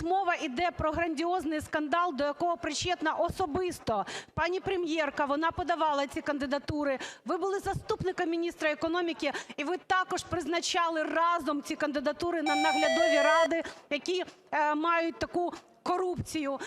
Тут мова йде про грандіозний скандал, до якого причетна особисто пані прем'єрка, вона подавала ці кандидатури. Ви були заступником міністра економіки, і ви також призначали разом ці кандидатури на наглядові ради, які е, мають таку корупцію.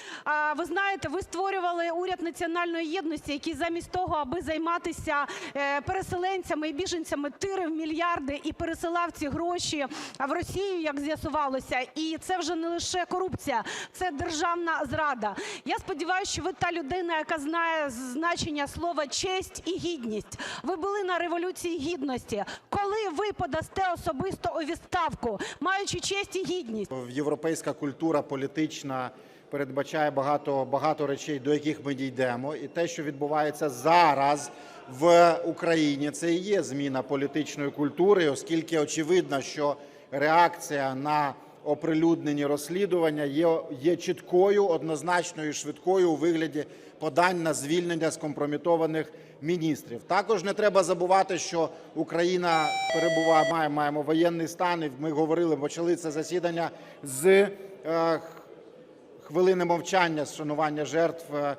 Ви знаєте, ви створювали уряд національної єдності, який замість того, аби займатися е, переселенцями і біженцями, тирив мільярди і пересилав ці гроші в Росію, як з'ясувалося. І це вже не лише корупція, це державна зрада. Я сподіваюся, що ви та людина, яка знає значення слова честь і гідність. Ви були на революції гідності. Коли ви подасте особисто у відставку, маючи честь і гідність? Європейська культура політична передбачає багато, багато речей, до яких ми дійдемо. І те, що відбувається зараз в Україні, це і є зміна політичної культури, оскільки очевидно, що реакція на оприлюднені розслідування є, є чіткою, однозначною і швидкою у вигляді подань на звільнення скомпрометованих міністрів. Також не треба забувати, що Україна перебуває, має, маємо воєнний стан, і ми говорили, почали це засідання з е, хвилини мовчання з шанування жертв е,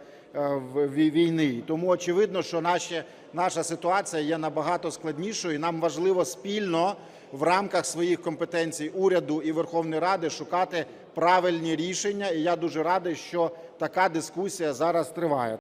війни. І Тому очевидно, що наші, наша ситуація є набагато складнішою, і нам важливо спільно в рамках своїх компетенцій уряду і Верховної Ради шукати правильні рішення. І я дуже радий, що така дискусія зараз триває.